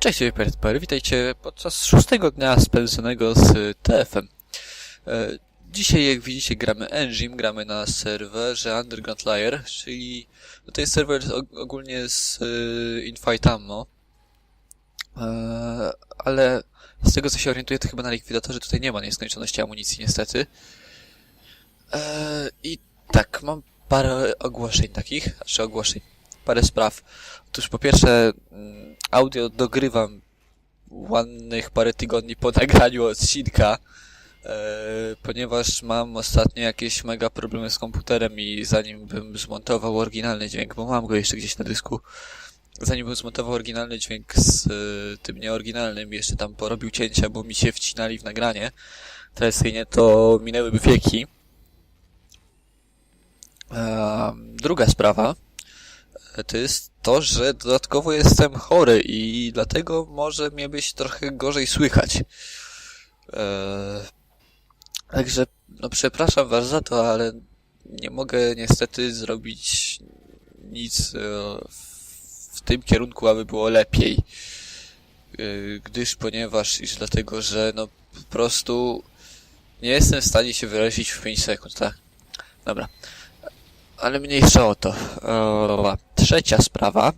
Cześć, Hyper, witajcie podczas szóstego dnia spędzonego z TF-em. E, Dzisiaj, jak widzicie, gramy Engine, gramy na serwerze Underground Layer, czyli no jest serwer og- ogólnie z y, Infight Ammo. E, Ale z tego, co się orientuję, to chyba na likwidatorze tutaj nie ma nieskończoności amunicji, niestety. E, I tak, mam parę ogłoszeń takich, znaczy ogłoszeń, parę spraw. Otóż po pierwsze, mm, audio dogrywam ładnych parę tygodni po nagraniu odcinka, e, ponieważ mam ostatnio jakieś mega problemy z komputerem i zanim bym zmontował oryginalny dźwięk, bo mam go jeszcze gdzieś na dysku, zanim bym zmontował oryginalny dźwięk z e, tym nieoryginalnym, jeszcze tam porobił cięcia, bo mi się wcinali w nagranie tradycyjnie, to minęłyby wieki. Em, druga sprawa e, to jest to, że dodatkowo jestem chory i dlatego może mnie być trochę gorzej słychać. Eee, także, no przepraszam was za to, ale nie mogę niestety zrobić nic e, w- tym kierunku, aby było lepiej. E, gdyż, ponieważ, iż dlatego, że no po prostu nie jestem w stanie się wyrazić w 5 sekund, tak? Dobra. Ale mniejsza o to. Eee, trzecia sprawa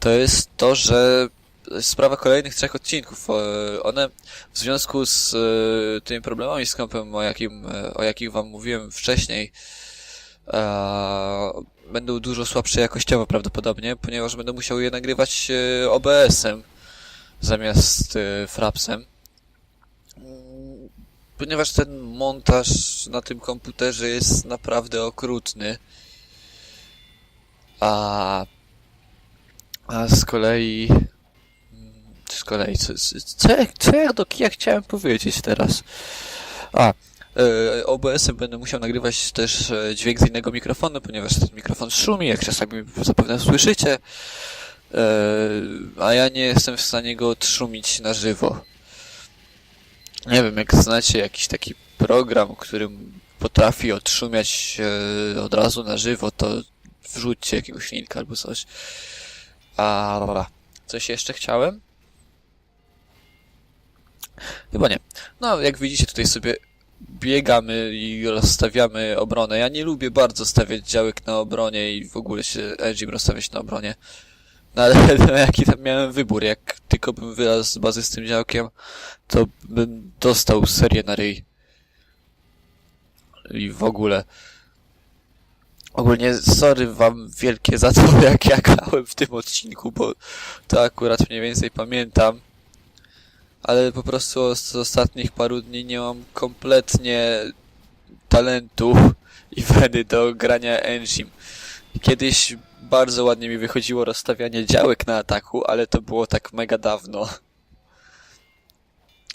to jest to, że sprawa kolejnych trzech odcinków. E, One w związku z e, tymi problemami z kompem, o, jakim, e, o jakich wam mówiłem wcześniej, e, będą dużo słabsze jakościowo prawdopodobnie, ponieważ będę musiał je nagrywać e, OBS-em zamiast e, Frapsem. Ponieważ ten montaż na tym komputerze jest naprawdę okrutny. A a z kolei... Z kolei, co, co, ja- co ja do kija chciałem powiedzieć teraz? A, e, OBS-em będę musiał nagrywać też e, dźwięk z innego mikrofonu, ponieważ ten mikrofon szumi, jak czasami zapewne słyszycie. E, a ja nie jestem w stanie go odszumić na żywo. Nie wiem, jak znacie jakiś taki program, którym potrafi odszumiać e, od razu na żywo, to wrzućcie jakiegoś linka albo coś. A dobra. Coś jeszcze chciałem? Chyba nie. No, jak widzicie, tutaj sobie biegamy i rozstawiamy obronę. Ja nie lubię bardzo stawiać działek na obronie i w ogóle się engine rozstawiać na obronie. No ale no, jaki tam miałem wybór? Jak tylko bym wylazł z bazy z tym działkiem, to bym dostał serię na ryj. I w ogóle. Ogólnie sorry wam wielkie za to, jak ja grałem w tym odcinku, bo to akurat mniej więcej pamiętam. Ale po prostu z ostatnich paru dni nie mam kompletnie talentu i weny do grania Engine. Kiedyś bardzo ładnie mi wychodziło rozstawianie działek na ataku, ale to było tak mega dawno.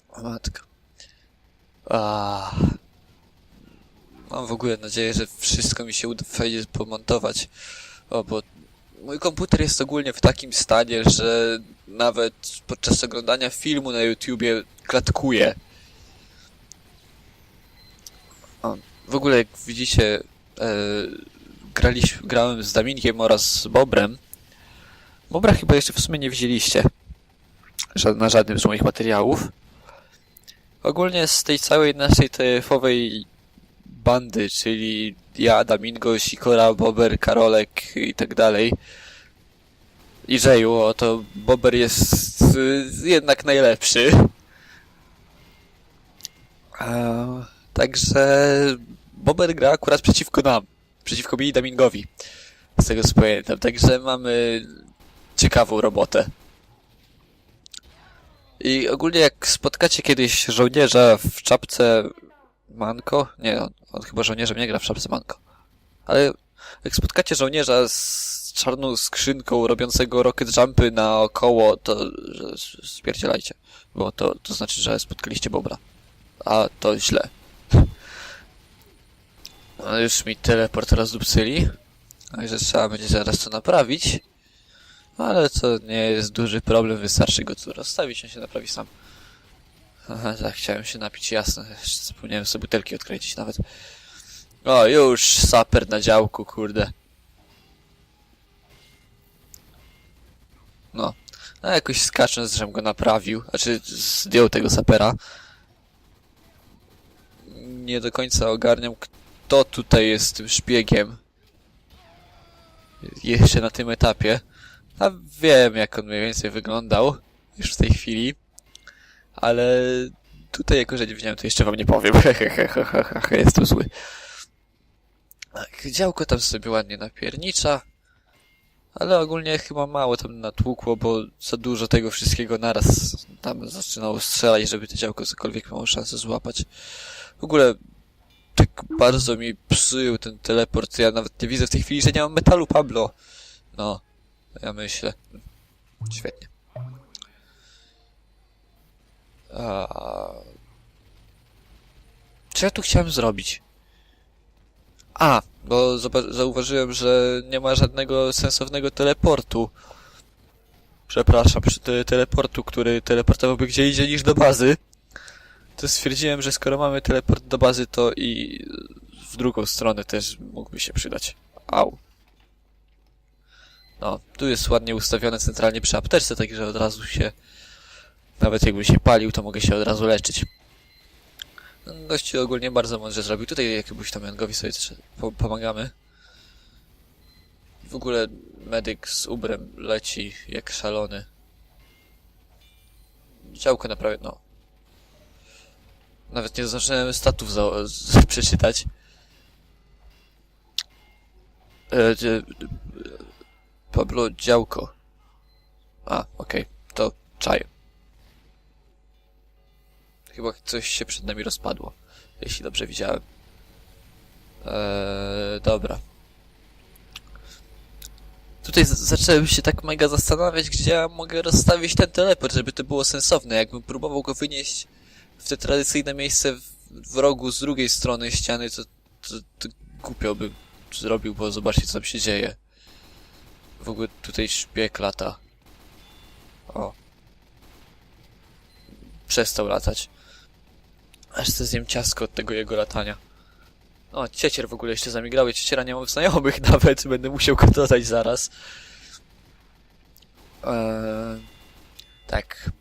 O matko. Ah. Mam w ogóle nadzieję, że wszystko mi się uda fajnie pomontować. O, bo mój komputer jest ogólnie w takim stanie, że nawet podczas oglądania filmu na YouTubie klatkuje. O, w ogóle jak widzicie, e, graliśmy, grałem z Daminkiem oraz z Bobrem. Bobra chyba jeszcze w sumie nie widzieliście. Ża- na żadnym z moich materiałów. Ogólnie z tej całej naszej TF-owej bandy, czyli ja, Damingo, Sikora, Bober, Karolek i tak dalej. I Żeju, o to Bober jest jednak najlepszy. Także Bober gra akurat przeciwko nam. Przeciwko i Damingowi. Z tego co pamiętam. Także mamy ciekawą robotę. I ogólnie jak spotkacie kiedyś żołnierza w czapce Manko? Nie, on, on chyba żołnierzem nie gra w szapce Manko. Ale jak spotkacie żołnierza z czarną skrzynką robiącego rocket jumpy naokoło, to spierdzielajcie. Bo to, to znaczy, że spotkaliście Bobra. A to źle. No już mi teleport rozdupcyli. Także trzeba będzie zaraz to naprawić. Ale to nie jest duży problem, wystarczy go tu rozstawić, on się naprawi sam. Aha, tak, chciałem się napić. Jeszcze zapomniałem sobie butelki odkręcić nawet. O, już saper na działku, kurde. No. No jakoś skacząc, żem go naprawił, znaczy zdjął tego sapera. Nie do końca ogarniam, kto tutaj jest tym szpiegiem. Jeszcze na tym etapie. A wiem, jak on mniej więcej wyglądał już w tej chwili. Ale tutaj, jako że nie to jeszcze wam nie powiem. Jestem zły. Tak, działko tam sobie ładnie napiernicza. Ale ogólnie chyba mało tam natłukło, bo za dużo tego wszystkiego naraz tam zaczynało strzelać, żeby to działko cokolwiek miało szansę złapać. W ogóle tak bardzo mi psuł ten teleport, ja nawet nie widzę w tej chwili, że nie mam metalu, Pablo. No, ja myślę. Świetnie. A... Co ja tu chciałem zrobić? A, bo zauważyłem, że nie ma żadnego sensownego teleportu. Przepraszam, przy te teleportu, który teleportowałby gdzie indziej niż do bazy. To stwierdziłem, że skoro mamy teleport do bazy, to i w drugą stronę też mógłby się przydać. Au. No, tu jest ładnie ustawione centralnie przy apteczce, także od razu się... Nawet jakbym się palił, to mogę się od razu leczyć. No, Gościu ogólnie bardzo mądrze zrobił. Tutaj jakiemuś tam Jangowi sobie pomagamy. W ogóle medyk z ubrem leci jak szalony. Działko naprawię, no. Nawet nie zdążyłem statów za przeczytać. E, Pablo działko. A, okej, to czaję. Chyba coś się przed nami rozpadło, jeśli dobrze widziałem. Eee, dobra. Tutaj zacząłem się tak mega zastanawiać, gdzie ja mogę rozstawić ten teleport, żeby to było sensowne. Jakbym próbował go wynieść w te tradycyjne miejsce w, w rogu z drugiej strony ściany, to, to, to głupio bym zrobił, bo zobaczcie co tam się dzieje. W ogóle tutaj szpieg lata. O. Przestał latać. Aż se zjem ciasko od tego jego latania. O, ciecier w ogóle jeszcze zamigrał. Ja cieciera nie mam znajomych nawet. Będę musiał go dodać zaraz. Eee, tak.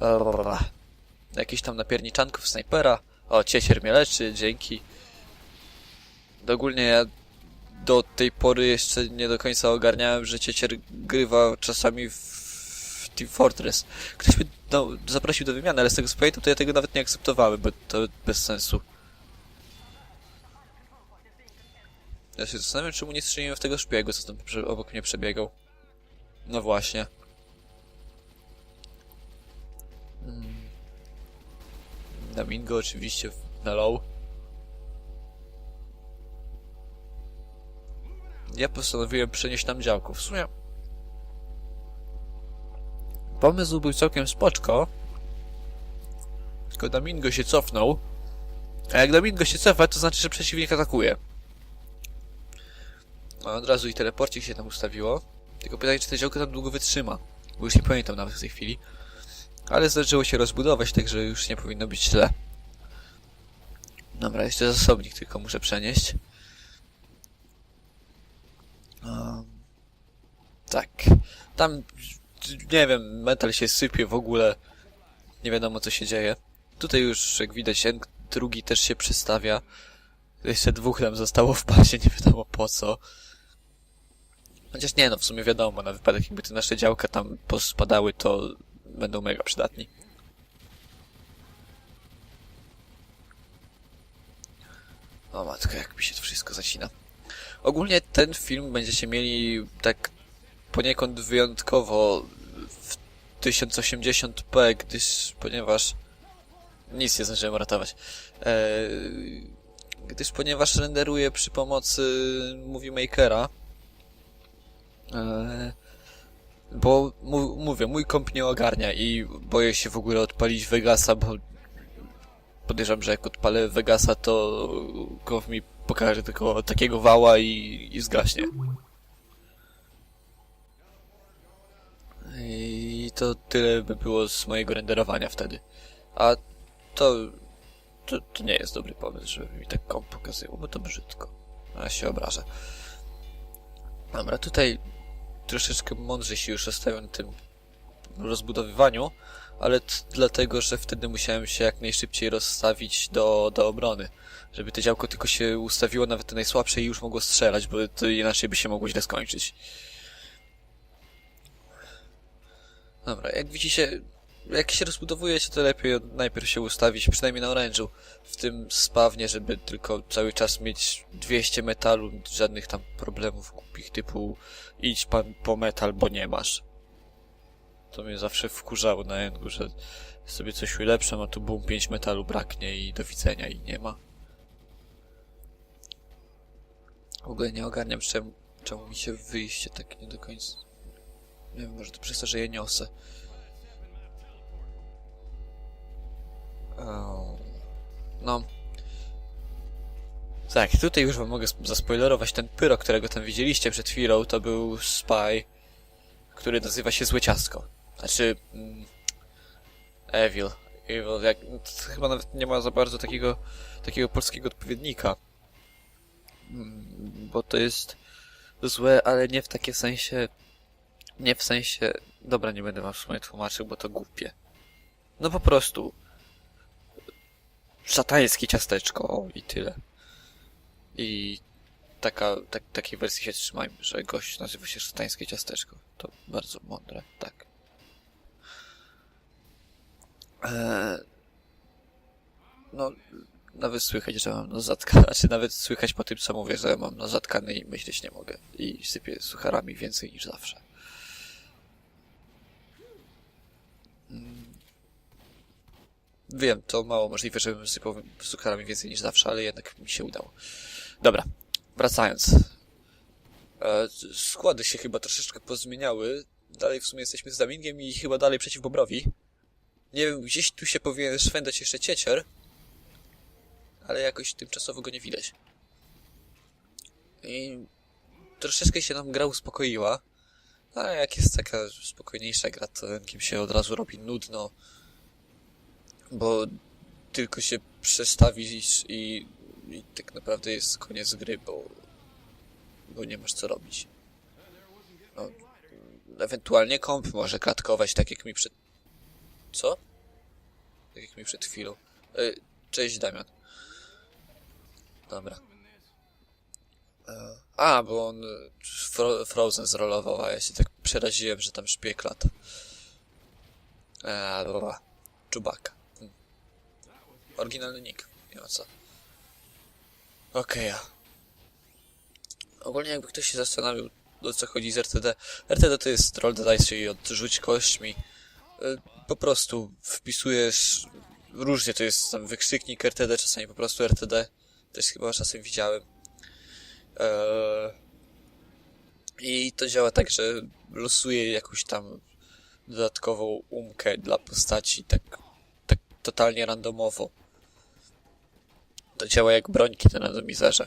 Rrrra. Jakiś tam napierniczanków snajpera. O, ciecier mnie leczy, dzięki. Ogólnie ja do tej pory jeszcze nie do końca ogarniałem, że ciecier grywa czasami w, Team Fortress. Ktoś mnie no, zaprosił do wymiany, ale z tego co pamiętam, to ja tego nawet nie akceptowałem, bo to bez sensu. Ja się zastanawiam, czemu nie strzeliłem w tego szpiegu, co tam obok mnie przebiegał. No właśnie. Domingo oczywiście na low. Ja postanowiłem przenieść tam działko. W sumie... Pomysł był całkiem spoczko. Tylko Domingo się cofnął. A jak Domingo się cofa, to znaczy, że przeciwnik atakuje. No, od razu i teleporcik się tam ustawiło. Tylko pytanie, czy to działko tam długo wytrzyma. Bo już nie pamiętam nawet w tej chwili. Ale zdarzyło się rozbudować, także już nie powinno być źle. Dobra, jeszcze zasobnik tylko muszę przenieść. Um, tak. Tam, nie wiem, metal się sypie w ogóle. Nie wiadomo co się dzieje. Tutaj już, jak widać, drugi też się przystawia. Jeszcze dwóch nam zostało w pasie, nie wiadomo po co. Chociaż nie, no w sumie wiadomo, na wypadek jakby te nasze działka tam pospadały, to będą mega przydatni. O matko, jak mi się to wszystko zacina. Ogólnie ten film będziecie mieli tak poniekąd wyjątkowo w 1080p, gdyż, ponieważ nic nie zdążyłem ratować. Eee, gdyż ponieważ renderuję przy pomocy Movie Makera. Eee, bo mówię, mój komp nie ogarnia i boję się w ogóle odpalić Vegasa, bo podejrzewam, że jak odpalę Vegasa, to komp mi pokaże tylko takiego wała i, i zgaśnie. I to tyle by było z mojego renderowania wtedy. A to, to, to nie jest dobry pomysł, żeby mi tak komp pokazywał, bo to brzydko. A ja się obrażę. Dobra, tutaj troszeczkę mądrzej się już rozstawiam na tym rozbudowywaniu, ale dlatego, że wtedy musiałem się jak najszybciej rozstawić do, do obrony. Żeby to działko tylko się ustawiło nawet te najsłabsze i już mogło strzelać, bo to inaczej by się mogło źle skończyć. Dobra, jak widzicie, jak się rozbudowujecie, to lepiej najpierw się ustawić, przynajmniej na orężu, w tym spawnie, żeby tylko cały czas mieć 200 metalu, żadnych tam problemów głupich typu idź pan po metal, bo nie masz. To mnie zawsze wkurzało na Engu, że sobie coś ulepszam, a tu bum, 5 metalu braknie i do widzenia i nie ma. W ogóle nie ogarniam, czemu, czemu mi się wyjście tak nie do końca... Nie wiem, może to przez to, że je niosę. No. Tak, tutaj już wam mogę sp- zaspoilerować ten pyro, którego tam widzieliście przed chwilą, to był spy, który nazywa się Złe Ciastko. Znaczy... Mm, evil. Evil, jak... chyba nawet nie ma za bardzo takiego, takiego polskiego odpowiednika. Mm, Bo to jest złe, ale nie w takie sensie... Nie w sensie... Dobra, nie będę wam w sumie tłumaczył, bo to głupie. No po prostu szatańskie ciasteczko i tyle. I taka, tak, takiej wersji się trzymajmy, że gość nazywa się szatańskie ciasteczko. To bardzo mądre, tak. Eee, no, nawet słychać, że mam nos zatkany, znaczy nawet słychać po tym, co mówię, że mam nos zatkany i myśleć nie mogę. I sypię sucharami więcej niż zawsze. Wiem, to mało możliwe, żebym sypał sucharami więcej niż zawsze, ale jednak mi się udało. Dobra, wracając. E, składy się chyba troszeczkę pozmieniały. Dalej w sumie jesteśmy z Damingiem i chyba dalej przeciw Bobrowi. Nie wiem, gdzieś tu się powinien szwendać jeszcze ciecier, ale jakoś tymczasowo go nie widać. I troszeczkę się nam gra uspokoiła. A jak jest taka spokojniejsza gra, to kim się od razu robi nudno bo tylko się przestawisz i, i tak naprawdę jest koniec gry, bo, bo nie masz co robić. No, ewentualnie komp może klatkować, tak jak mi przed... Co? Tak jak mi przed chwilą. E, Cześć, Damian. Dobra. E, A, bo on Fro Frozen zrolował, a ja się tak przeraziłem, że tam szpieg lata. Eee. Czubaka. Oryginalny nick. Nie ma co. Okej. Ogólnie jakby ktoś się zastanowił, o co chodzi z RTD. RTD to jest roll the dice, czyli odrzuć kośćmi. Y, Po prostu wpisujesz... Różnie to jest tam wykrzyknik RTD, czasami po prostu RTD. Też chyba czasem widziałem. Eee... I to działa tak, że losuje jakąś tam dodatkową umkę dla postaci, tak, tak totalnie randomowo. To działa jak brońki na randomizerze.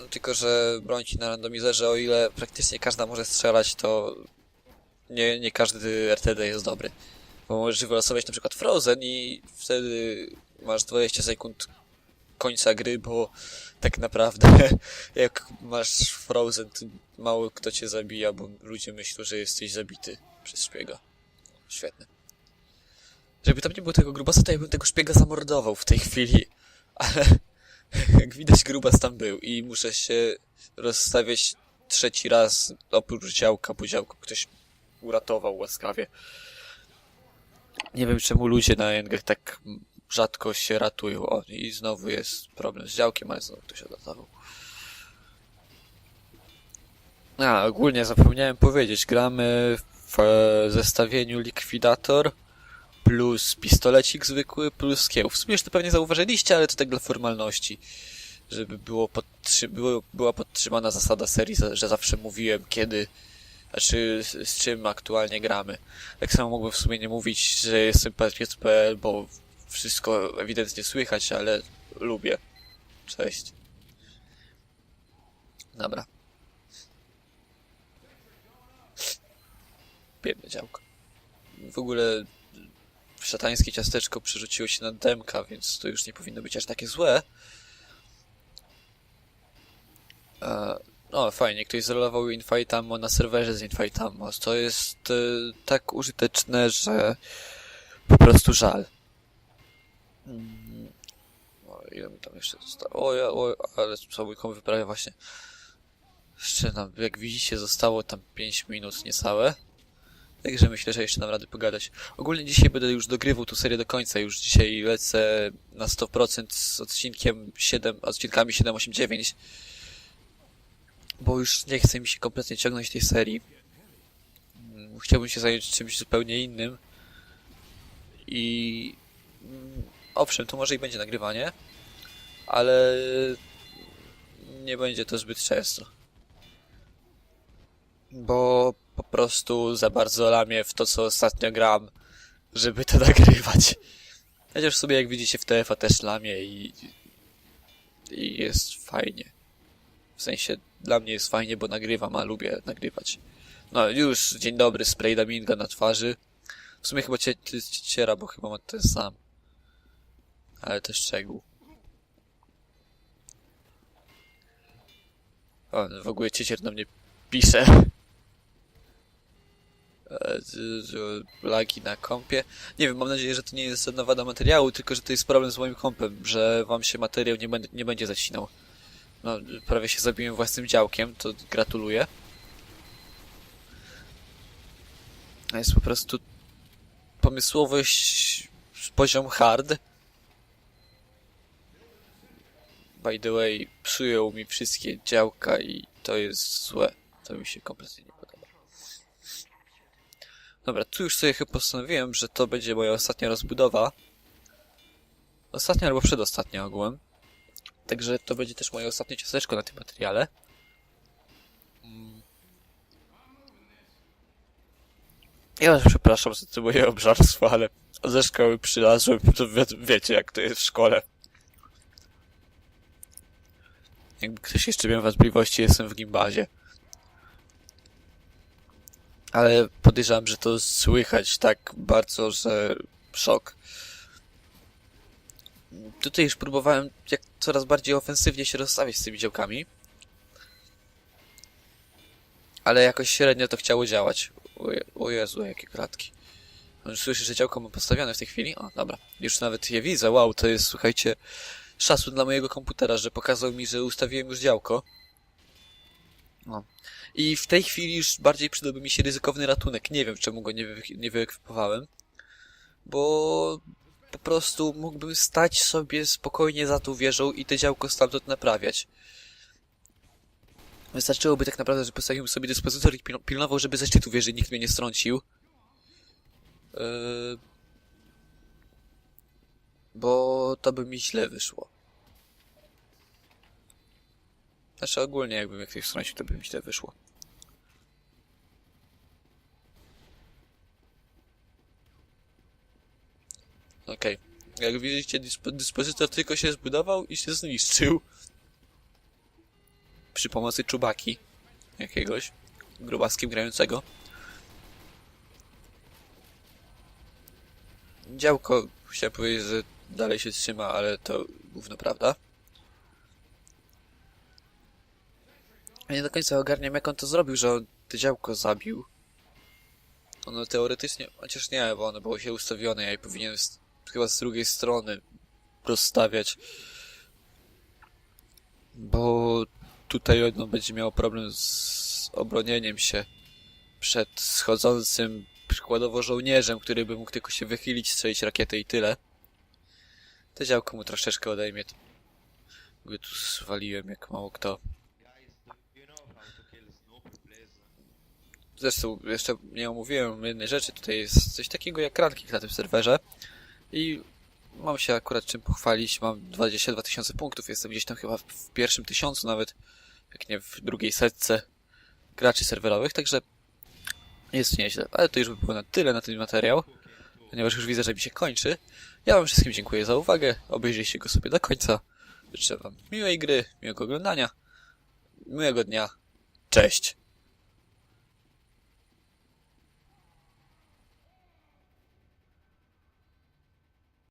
No, tylko, że brońki na randomizerze, o ile praktycznie każda może strzelać, to nie, nie każdy RTD jest dobry. Bo możesz wylosować na przykład Frozen i wtedy masz 20 sekund końca gry, bo tak naprawdę jak masz Frozen, to mało kto cię zabija, bo ludzie myślą, że jesteś zabity przez szpiega. Świetne. Żeby tam nie było tego grubasa, to ja bym tego szpiega zamordował w tej chwili. Ale jak widać grubas tam był i muszę się rozstawiać trzeci raz oprócz działka, bo działko ktoś uratował łaskawie. Nie wiem czemu ludzie na Engach tak rzadko się ratują. O, i znowu jest problem z działkiem, ale znowu ktoś odratował. A, ogólnie zapomniałem powiedzieć, gramy w e, zestawieniu Likwidator plus pistolecik zwykły plus kieł. W sumie już to pewnie zauważyliście, ale to tak dla formalności. Żeby było podtrzy- było, była podtrzymana zasada serii, że zawsze mówiłem kiedy, znaczy z, czym aktualnie gramy. Tak samo mógłbym w sumie nie mówić, że jestem patriot.pl, bo wszystko ewidentnie słychać, ale lubię. Cześć. Dobra. Biedne działko. W ogóle szatańskie ciasteczko przerzuciło się na demka, więc to już nie powinno być aż takie złe. E, O, fajnie, ktoś zrolował Infight Ammo na serwerze z Infight Ammo. To jest e, tak użyteczne, że po prostu żal. Mm. O, ile mi tam jeszcze zostało? O, ja, o, ale cały kom wyprawia właśnie. Jeszcze nam, jak widzicie, zostało tam 5 minut niecałe. Także myślę, że jeszcze nam rady pogadać. Ogólnie dzisiaj będę już dogrywał tą serię do końca. Już dzisiaj lecę na 100% z odcinkiem 7, odcinkami 7, 8, 9. Bo już nie chce mi się kompletnie ciągnąć tej serii. Chciałbym się zająć czymś zupełnie innym. I owszem, to może i będzie nagrywanie, ale nie będzie to zbyt często. Bo po prostu za bardzo lamię w to, co ostatnio gram, żeby to nagrywać. Chociaż sobie, jak widzicie, w TF-a też lamię i, i jest fajnie. W sensie, dla mnie jest fajnie, bo nagrywam, a lubię nagrywać. No już, dzień dobry, spray Daminga na twarzy. W sumie chyba cię, ty ciera, bo chyba ma ten sam. Ale to szczegół. O, w ogóle ciecier na mnie pisze. Lagi na kompie. Nie wiem, mam nadzieję, że to nie jest żadna wada materiału, tylko że to jest problem z moim kompem, że wam się materiał nie, będę, nie będzie zacinał. No, prawie się zabiłem własnym działkiem, to gratuluję. Jest po prostu pomysłowość poziom hard. By the way, psują mi wszystkie działka i to jest złe. To mi się kompletnie nie. Dobra, tu już sobie chyba postanowiłem, że to będzie moja ostatnia rozbudowa. Ostatnia albo przedostatnia ogółem. Także to będzie też moje ostatnie ciasteczko na tym materiale. Ja was przepraszam za to moje obżarstwo, ale ze szkoły przylazłem, to wie, wiecie jak to jest w szkole. Jakby ktoś jeszcze miał wątpliwości, jestem w gimbazie. Ale podejrzewam, że to słychać tak bardzo, że szok. Tutaj już próbowałem jak coraz bardziej ofensywnie się rozstawić z tymi działkami. Ale jakoś średnio to chciało działać. O, Je o Jezu, jakie klatki. On słyszy, że działko mam postawione w tej chwili? O, dobra. Już nawet je widzę. Wow, to jest, słuchajcie, szacun dla mojego komputera, że pokazał mi, że ustawiłem już działko. O. I w tej chwili już bardziej przydałby mi się ryzykowny ratunek. Nie wiem, czemu go nie, wy nie wyekwipowałem. Bo po prostu mógłbym stać sobie spokojnie za tą wieżą i te działko stamtąd naprawiać. Wystarczyłoby tak naprawdę, że postawił sobie dyspozytor i pil- pilnował, żeby ze szczytu wieży nikt mnie nie strącił. Yy... Bo to by mi źle wyszło. Znaczy ogólnie jakbym jak ktoś strącił, to by mi źle wyszło. Okej. Jak widzicie, dyspo dyspozytor tylko się zbudował i się zniszczył. Przy pomocy czubaki. Jakiegoś. Grubaskiem grającego. Działko, chciałem powiedzieć, że dalej się trzyma, ale to gówno prawda. Ja nie do końca ogarniam, jak on to zrobił, że on to działko zabił. Ono teoretycznie, chociaż nie, bo ono było się ustawione, ja je powinienem z, chyba z drugiej strony rozstawiać. Bo tutaj ono będzie miało problem z obronieniem się przed schodzącym przykładowo żołnierzem, który by mógł tylko się wychylić, strzelić rakietę i tyle. To działko mu troszeczkę odejmie. Go tu zwaliłem jak mało kto. Zresztą jeszcze nie omówiłem jednej rzeczy. Tutaj jest coś takiego jak ranking na tym serwerze. I mam się akurat czym pochwalić. Mam 22 tysiące punktów. Jestem gdzieś tam chyba w- pierwszym tysiącu nawet. Jak nie w drugiej setce graczy serwerowych. Także jest nieźle. Ale to już by było na tyle na ten materiał. Ponieważ już widzę, że mi się kończy. Ja wam wszystkim dziękuję za uwagę. Obejrzyjcie go sobie do końca. Życzę wam miłej gry, miłego oglądania. Miłego dnia. Cześć.